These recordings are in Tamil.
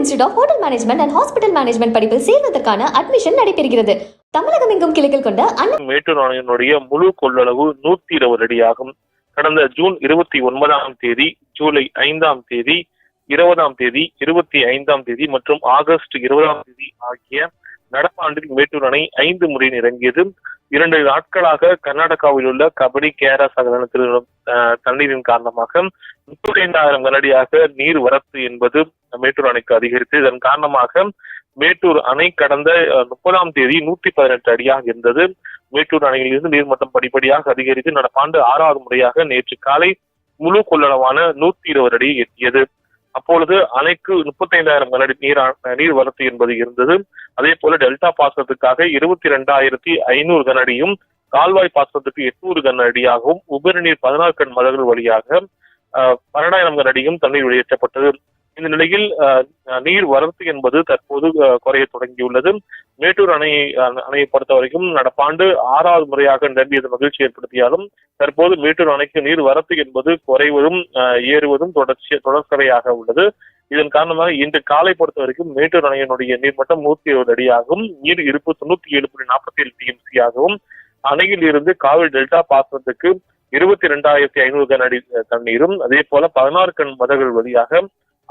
Institute of hotel management and hospital management படிப்பில் சேர்வதற்கான அட்மிஷன் நடைபெறுகிறது. தமிழகம் எங்கும் கிளைகள் கொண்ட மேட்டூர் அணையினுடைய முழு கொள்ளளவு நூத்தி இருபது அடி ஆகும் கடந்த ஜூன் இருபத்தி ஒன்பதாம் தேதி ஜூலை ஐந்தாம் தேதி இருபதாம் தேதி இருபத்தி ஐந்தாம் தேதி மற்றும் ஆகஸ்ட் இருபதாம் தேதி ஆகிய நடப்பாண்டில் மேட்டூர் அணை ஐந்து முறை நிரம்பியது இரண்டு நாட்களாக கர்நாடகாவில் உள்ள கபடி கேரஸ் அகலத்தில் தண்ணீரின் காரணமாக முப்பத்தி ஐந்தாயிரம் கனடியாக நீர் வரத்து என்பது மேட்டூர் அணைக்கு அதிகரித்து இதன் காரணமாக மேட்டூர் அணை கடந்த முப்பதாம் தேதி நூத்தி பதினெட்டு அடியாக இருந்தது. மேட்டூர் அணையிலிருந்து நீர்மட்டம் படிப்படியாக அதிகரித்து நடப்பாண்டு ஆறாவது முறையாக நேற்று காலை முழு கொள்ளளவான நூத்தி இருபது அடியை எட்டியது. அப்பொழுது அணைக்கு முப்பத்தைந்தாயிரம் கனஅடி நீர் நீர் வரத்து என்பது இருந்தது. அதே போல டெல்டா பாசனத்துக்காக இருபத்தி ரெண்டாயிரத்தி ஐநூறு கனஅடியும் கால்வாய் பாசனத்துக்கு எட்நூறு கனஅடியாகவும் உபரி நீர் பதினாறு கண் மதகுகள் வழியாக பன்னெண்டாயிரம் கனஅடியும் தண்ணீர் வெளியேற்றப்பட்டது. இந்த நிலையில் நீர் வரத்து என்பது தற்போது குறைய தொடங்கியுள்ளது. மேட்டூர் அணையை அணை- அணையை பொறுத்த வரைக்கும் நடப்பாண்டு ஆறாவது முறையாக நிரம்பியது மகிழ்ச்சி ஏற்படுத்தியாலும் தற்போது மேட்டூர் அணைக்கு நீர் வரத்து என்பது குறைவதும் ஏறுவதும் தொடர்ச்சி தொடர்கதையாக உள்ளது. இதன் காரணமாக இன்று காலை பொறுத்த வரைக்கும் மேட்டூர் அணையினுடைய நீர்மட்டம் நூத்தி இருபது அடியாகவும் நீர் இருப்பு தொண்ணூத்தி ஏழு புள்ளி நாற்பத்தி ஏழு டிஎம்சி ஆகவும் அணையில் இருந்து காவிரி டெல்டா பாசனத்துக்கு இருபத்தி ரெண்டாயிரத்தி ஐநூறு கன அடி தண்ணீரும் அதே போல பதினாறு கண் மதகுகள் வழியாக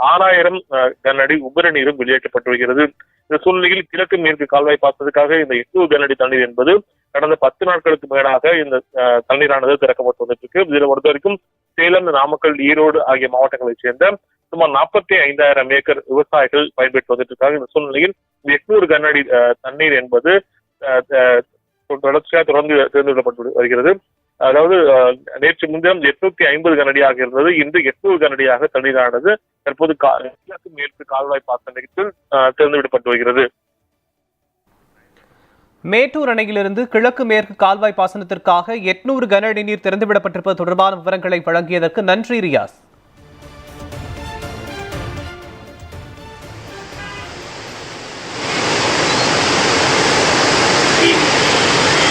ஆறாயிரம் கனஅடி உபரி நீரும் வெளியேற்றப்பட்டு வருகிறது. இந்த சூழ்நிலையில் கிழக்கு மேற்கு கால்வாய் பாசனத்துக்காக இந்த எட்நூறு கனஅடி தண்ணீர் என்பது கடந்த பத்து நாட்களுக்கு மேலாக இந்த அஹ், தண்ணீரானது திறக்கப்பட்டு வந்துட்டு இருக்கு இதில் பொறுத்த வரைக்கும் சேலம் நாமக்கல் ஈரோடு ஆகிய மாவட்டங்களைச் சேர்ந்த சுமார் நாற்பத்தி ஐந்தாயிரம் ஏக்கர் விவசாயிகள் பயன்பெற்று வந்துட்டு இருக்காங்க இந்த சூழ்நிலையில் எட்நூறு கனஅடி அஹ், தண்ணீர் என்பது அஹ், தொடர்ச்சியாக தொடர்ந்து தேர்ந்தெடுக்கப்பட்டு வருகிறது. அதாவது நேற்று முன்தினம் எட்நூத்தி ஐம்பது கனடியாக இருந்தது. இன்று எட்நூறு கனடியாக தண்ணீரானது தற்போது கிழக்கு மேற்கு கால்வாய் பாசனத்தில் அஹ், திறந்துவிடப்பட்டு வருகிறது. மேட்டூர் அணையிலிருந்து கிழக்கு மேற்கு கால்வாய் பாசனத்திற்காக எட்நூறு கன அடி நீர் திறந்துவிடப்பட்டிருப்பது தொடர்பான விவரங்களை வழங்கியதற்கு நன்றி ரியாஸ்.